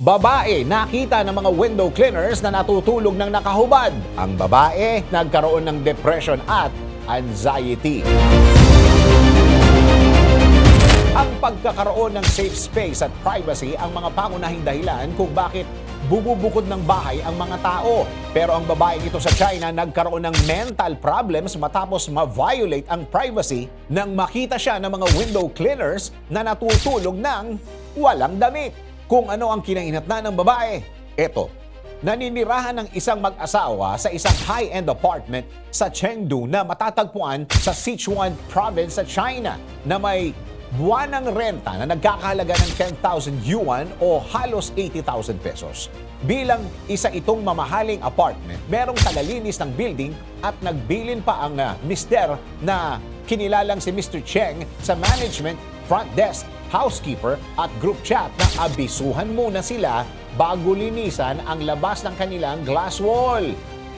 Babae nakita ng mga window cleaners na natutulog ng nakahubad. Ang babae nagkaroon ng depression at anxiety. Ang pagkakaroon ng safe space at privacy ang mga pangunahing dahilan kung bakit bububukod ng bahay ang mga tao. Pero ang babaeng ito sa China nagkaroon ng mental problems matapos ma-violate ang privacy nang makita siya ng mga window cleaners na natutulog ng walang damit. Kung ano ang kinahinatnan ng babae, eto, Naninirahan ng isang mag-asawa sa isang high-end apartment sa Chengdu na matatagpuan sa Sichuan province sa China na may buwanang renta na nagkakahalaga ng 10,000 yuan o halos 80,000 pesos. Bilang isa itong mamahaling apartment, merong tagalinis ng building at nagbilin pa ang ah, mister na kinilalang si Mr. Cheng sa management, front desk, housekeeper at group chat na abisuhan muna sila bago linisan ang labas ng kanilang glass wall.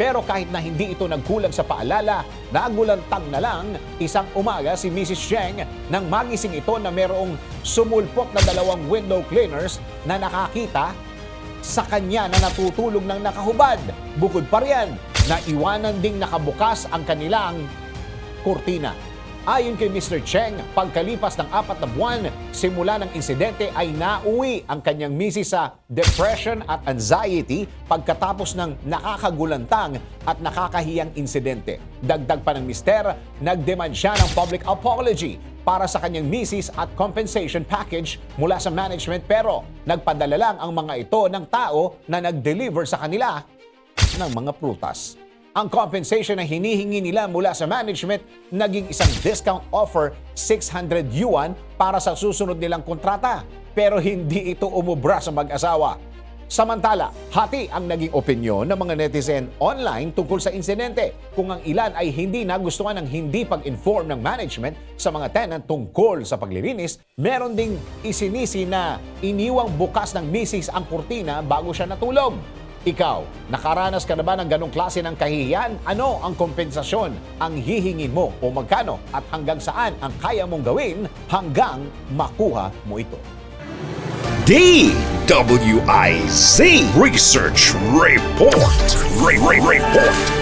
Pero kahit na hindi ito nagkulang sa paalala, nagulantang na lang isang umaga si Mrs. Cheng nang magising ito na merong sumulpot na dalawang window cleaners na nakakita sa kanya na natutulog ng nakahubad. Bukod pa riyan, naiwanan ding nakabukas ang kanilang kurtina. Ayon kay Mr. Cheng, pagkalipas ng apat na buwan simula ng insidente ay nauwi ang kanyang misis sa depression at anxiety pagkatapos ng nakakagulantang at nakakahiyang insidente. Dagdag pa ng mister, nagdemand siya ng public apology para sa kanyang misis at compensation package mula sa management pero nagpadala lang ang mga ito ng tao na nag-deliver sa kanila ng mga prutas. Ang compensation na hinihingi nila mula sa management naging isang discount offer 600 yuan para sa susunod nilang kontrata. Pero hindi ito umubra sa mag-asawa. Samantala, hati ang naging opinyon ng mga netizen online tungkol sa insidente kung ang ilan ay hindi nagustuhan ng hindi pag-inform ng management sa mga tenant tungkol sa paglilinis, meron ding isinisi na iniwang bukas ng misis ang kurtina bago siya natulog. Ikaw, nakaranas ka na ba ng ganong klase ng kahihiyan? Ano ang kompensasyon ang hihingin mo o magkano at hanggang saan ang kaya mong gawin hanggang makuha mo ito? DWIZ Research Report. Re- Re- Report.